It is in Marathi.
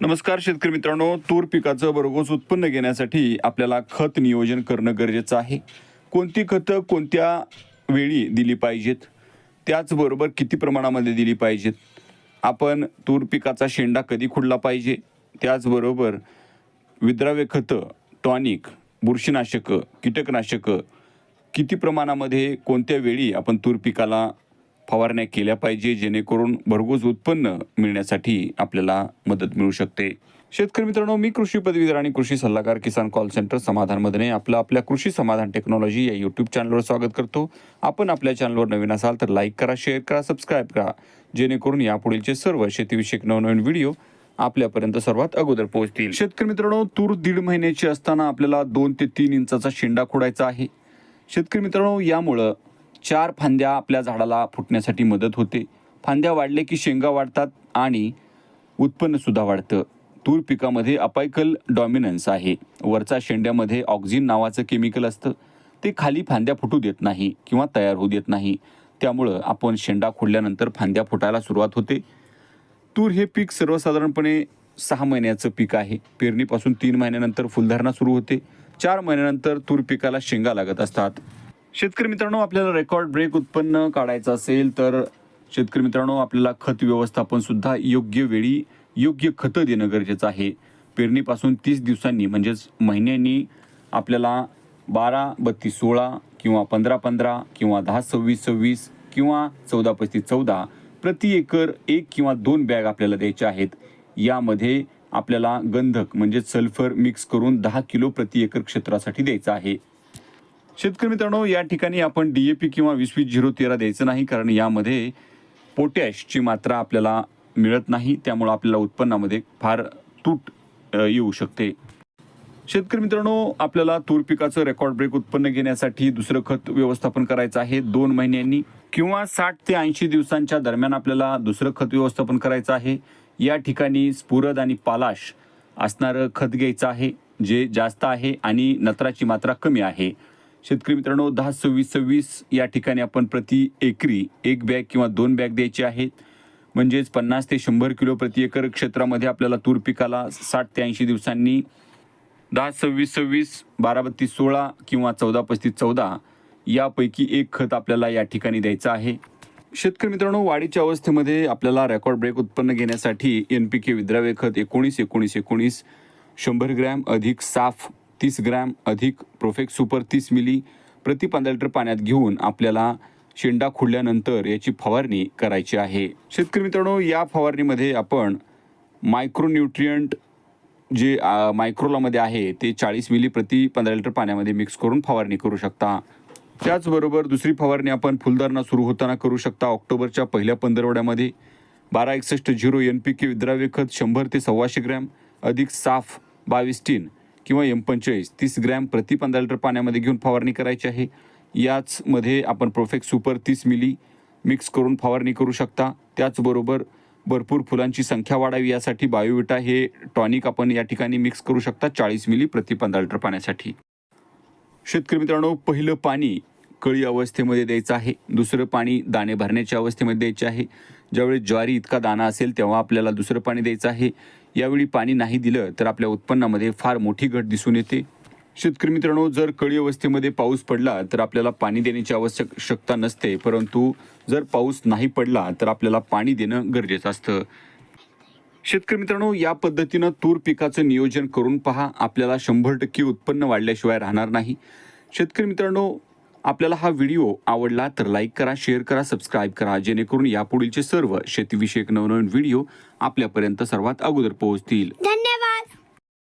नमस्कार शेतकरी मित्रांनो तूर पिकाचं भरघोस उत्पन्न घेण्यासाठी आपल्याला खत नियोजन करणं गरजेचं आहे. कोणती खतं कोणत्या वेळी दिली पाहिजेत? त्याचबरोबर किती प्रमाणामध्ये दिली पाहिजेत? आपण तूर पिकाचा शेंडा कधी खुडला पाहिजे? त्याचबरोबर विद्राव्य खतं टॉनिक बुरशीनाशकं कीटकनाशकं किती प्रमाणामध्ये कोणत्या वेळी आपण तूर पिकाला फवारण्या केल्या पाहिजे जेणेकरून भरघोस उत्पन्न मिळण्यासाठी आपल्याला मदत मिळू शकते. शेतकरी मित्रांनो मी कृषी पदवीधर आणि कृषी सल्लागार किसान कॉल सेंटर समाधान मधने आपलं आपल्या कृषी समाधान टेक्नॉलॉजी या यूट्यूब चॅनलवर स्वागत करतो. आपण आपल्या चॅनलवर नवीन असाल तर लाईक करा शेअर करा सबस्क्राईब करा. जेणेकरून यापुढीलचे सर्व शेतीविषयक नवनवीन व्हिडिओ आपल्यापर्यंत सर्वात अगोदर पोहोचतील. शेतकरी मित्रांनो तूर दीड महिन्याची असताना आपल्याला दोन ते तीन इंचाचा शेंडा खोडायचा आहे. शेतकरी मित्रांनो यामुळं चार फांद्या आपल्या झाडाला फुटण्यासाठी मदत होते. फांद्या वाढले की शेंगा वाढतात आणि उत्पन्नसुद्धा वाढतं. तूर पिकामध्ये अपायकल डॉमिनन्स आहे. वरचा शेंड्यामध्ये ऑक्झिन नावाचं केमिकल असतं. ते खाली फांद्या फुटू देत नाही किंवा तयार होऊ देत नाही. त्यामुळं आपण शेंडा खोडल्यानंतर फांद्या फुटायला सुरुवात होते. तूर हे पीक सर्वसाधारणपणे सहा महिन्याचं पीक आहे. पेरणीपासून तीन महिन्यानंतर फुलधारणा सुरू होते. चार महिन्यानंतर तूर पिकाला शेंगा लागत असतात. शेतकरी मित्रांनो आपल्याला रेकॉर्ड ब्रेक उत्पन्न काढायचं असेल तर शेतकरी मित्रांनो आपल्याला खत व्यवस्थापन सुद्धा योग्य वेळी योग्य खतं देणं गरजेचं आहे. पेरणीपासून तीस दिवसांनी म्हणजेच महिन्यांनी आपल्याला बारा बत्तीस सोळा किंवा पंधरा पंधरा किंवा दहा सव्वीस सव्वीस किंवा चौदा पस्तीस चौदा प्रति एकर एक किंवा दोन बॅग आपल्याला द्यायच्या आहेत. यामध्ये आपल्याला गंधक म्हणजे सल्फर मिक्स करून दहा किलो प्रति एकर क्षेत्रासाठी द्यायचं आहे. शेतकरी मित्रांनो या ठिकाणी आपण डी ए पी किंवा वीस वीस झिरो तेरा द्यायचं नाही कारण यामध्ये पोटॅशची मात्रा आपल्याला मिळत नाही त्यामुळं आपल्याला उत्पन्नामध्ये फार तूट येऊ शकते. शेतकरी मित्रांनो आपल्याला तूर पिकाचं रेकॉर्ड ब्रेक उत्पन्न घेण्यासाठी दुसरं खत व्यवस्थापन करायचं आहे दोन महिन्यांनी किंवा साठ ते ऐंशी दिवसांच्या दरम्यान आपल्याला दुसरं खत व्यवस्थापन करायचं आहे. या ठिकाणी स्फुरद आणि पालाश असणारं खत घ्यायचं आहे जे जास्त आहे आणि नत्राची मात्रा कमी आहे. शेतकरी मित्रांनो दहा सव्वीस सव्वीस या ठिकाणी आपण प्रति एकरी एक बॅग किंवा दोन बॅग द्यायचे आहेत. म्हणजेच पन्नास ते शंभर किलो प्रति एकर क्षेत्रामध्ये आपल्याला तूर पिकाला साठ ते ऐंशी दिवसांनी दहा सव्वीस सव्वीस बारा बत्तीस सोळा किंवा चौदा पस्तीस चौदा यापैकी एक खत आपल्याला या ठिकाणी द्यायचं आहे. शेतकरी मित्रांनो वाढीच्या अवस्थेमध्ये आपल्याला रेकॉर्ड ब्रेक उत्पन्न घेण्यासाठी एन पी के विद्राव्य खत एकोणीस एकोणीस एकोणीस शंभर ग्रॅम अधिक साफ तीस ग्रॅम अधिक प्रोफेक्ट सुपर तीस मिली प्रति पंधरा लिटर पाण्यात घेऊन आपल्याला शेंडा खुडल्यानंतर याची फवारणी करायची आहे. शेतकरी मित्रांनो या फवारणीमध्ये आपण मायक्रोन्यूट्रियंट जे मायक्रोलामध्ये आहे ते चाळीस मिली प्रति पंधरा लिटर पाण्यामध्ये मिक्स करून फवारणी करू शकता. त्याचबरोबर दुसरी फवारणी आपण फुलधारणा सुरू होताना करू शकता ऑक्टोबरच्या पहिल्या पंधरवड्यामध्ये. बारा एकसष्ट झिरो एन पी के विद्राव्य खत शंभर ते सव्वाशे ग्रॅम अधिक साफ बावीस टीन किंवा एम पंचेचाळीस तीस ग्रॅम प्रति पंधरा लिटर पाण्यामध्ये घेऊन फवारणी करायची आहे. याचमध्ये आपण प्रोफेक्ट सुपर तीस मिली मिक्स करून फवारणी करू शकता. त्याचबरोबर भरपूर फुलांची संख्या वाढावी यासाठी बायोविटा हे टॉनिक आपण या ठिकाणी मिक्स करू शकता चाळीस मिली प्रति पंधरा लिटर पाण्यासाठी. शेतकरी मित्रांनो पहिलं पाणी कळी अवस्थेमध्ये द्यायचं आहे. दुसरं पाणी दाणे भरण्याच्या अवस्थेमध्ये द्यायचे आहे. ज्यावेळी ज्वारी इतका दाणा असेल तेव्हा आपल्याला दुसरं पाणी द्यायचं आहे. यावेळी पाणी नाही दिलं तर आपल्या उत्पन्नामध्ये फार मोठी घट दिसून येते. शेतकरी मित्रांनो जर कळी अवस्थेमध्ये पाऊस पडला तर आपल्याला पाणी देण्याची आवश्यकता नसते परंतु जर पाऊस नाही पडला तर आपल्याला पाणी देणं गरजेचं असतं. शेतकरी मित्रांनो या पद्धतीनं तूर पिकाचं नियोजन करून पहा. आपल्याला शंभर टक्के उत्पन्न वाढल्याशिवाय राहणार नाही. शेतकरी मित्रांनो आपल्याला हा व्हिडिओ आवडला तर लाईक करा शेअर करा सबस्क्राईब करा जेणेकरून यापुढीलचे सर्व शेतीविषयक नवनवीन व्हिडिओ आपल्यापर्यंत सर्वात अगोदर पोहोचतील.